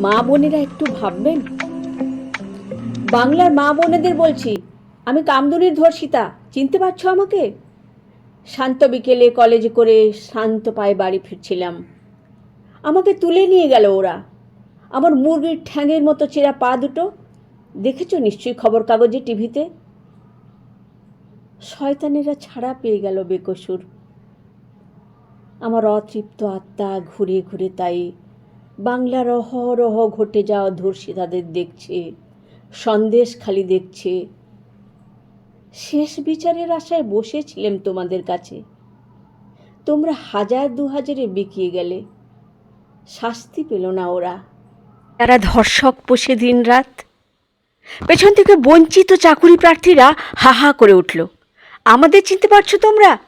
মা বোনেরা একটু ভাববেন? বাংলার মা বোনেদের বলছি, আমি কামদুনির ধর্ষিতা, চিনতে পারছ আমাকে? শান্ত বিকেলে কলেজে করে শান্ত পায়ে বাড়ি ফিরছিলাম। আমাকে তুলে নিয়ে গেল ওরা। আমার মুরগির ঠ্যাঙের মতো চেরা পা দুটো। দেখেছ নিশ্চয়ই খবর কাগজে টিভিতে? শয়তানেরা ছাড়া পেয়ে গেল বেকসুর। আমার অতৃপ্ত আত্মা ঘুরে ঘুরে তাই বাংলার অহরহ ঘটে যাওয়া ধর্ষিতাদের দেখছে, সন্দেশ খালি দেখছে। শেষ বিচারের আশায় বসেছিলাম তোমাদের কাছে। তোমরা হাজার দু হাজারে বিকিয়ে গেলে, শাস্তি পেল না ওরা। তারা ধর্ষক পোষে দিন রাত, পেছন থেকে বঞ্চিত চাকুরি প্রার্থীরা হা হা করে উঠল। আমাদের চিনতে পারছ তোমরা?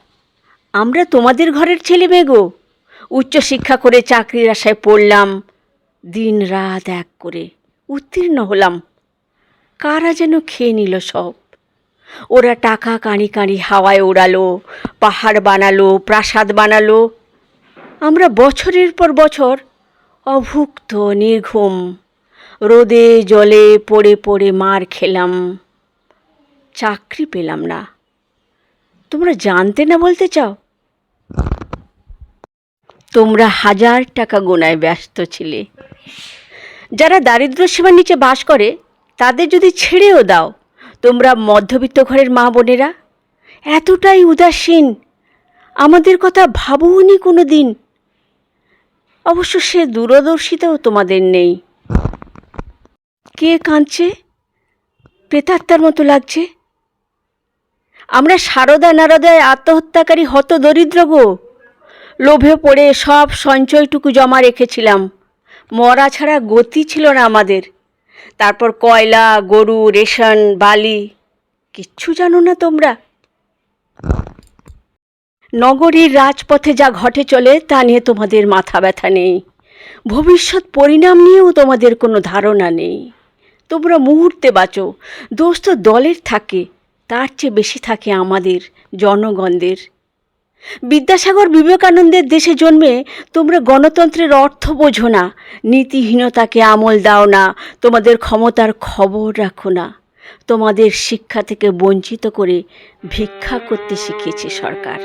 আমরা তোমাদের ঘরের ছেলে মেয়ে গো। উচ্চশিক্ষা করে চাকরির আশায় পড়লাম দিন রাত এক করে। উত্তীর্ণ হলাম। কারা যেন খেয়ে নিল সব। ওরা টাকা কাঁড়ি কাঁড়ি হাওয়ায় ওড়ালো, পাহাড় বানালো, প্রাসাদ বানালো। আমরা বছরের পর বছর অভুক্ত, নির্ঘুম। রোদে, জলে পড়ে পড়ে মার খেলাম। চাকরি পেলাম না। তোমরা জানতে না বলতে চাও? তোমরা হাজার টাকা গোনায় ব্যস্ত ছিলে। যারা দারিদ্র সীমার নিচে বাস করে, তাদের যদি ছেড়েও দাও, তোমরা মধ্যবিত্ত ঘরের মা বোনেরা, এতটাই উদাসীন। আমাদের কথা ভাবুনি কোনো দিন অবশ্য সে দূরদর্শিতাও তোমাদের নেই। কে কাঁদছে? প্রেতাত্মার মতো লাগছে। আমরা সারদা নারদায় আত্মহত্যাকারী হত দরিদ্র গো। লোভে পড়ে সব সঞ্চয়টুকু জমা রেখেছিলাম। মরা ছাড়া গতি ছিল না আমাদের। তারপর কয়লা, গরু, রেশন, বালি, কিচ্ছু জানো না তোমরা। নগরীর রাজপথে যা ঘটে চলে, তা নিয়ে তোমাদের মাথা ব্যথা নেই। ভবিষ্যৎ পরিণাম নিয়েও তোমাদের কোনো ধারণা নেই। তোমরা মুহূর্তে বাঁচো। দোষ তো দলের থাকে, তার চেয়ে বেশি থাকে আমাদের, জনগণদের। বিদ্যাসাগর বিবেকানন্দের দেশে জন্মে তোমরা গণতন্ত্রের অর্থ বোঝো না, নীতিহীনতাকে আমল দাও না, তোমাদের ক্ষমতার খবর রাখো না। তোমাদের শিক্ষা থেকে বঞ্চিত করে ভিক্ষা করতে শিখিয়েছে সরকার।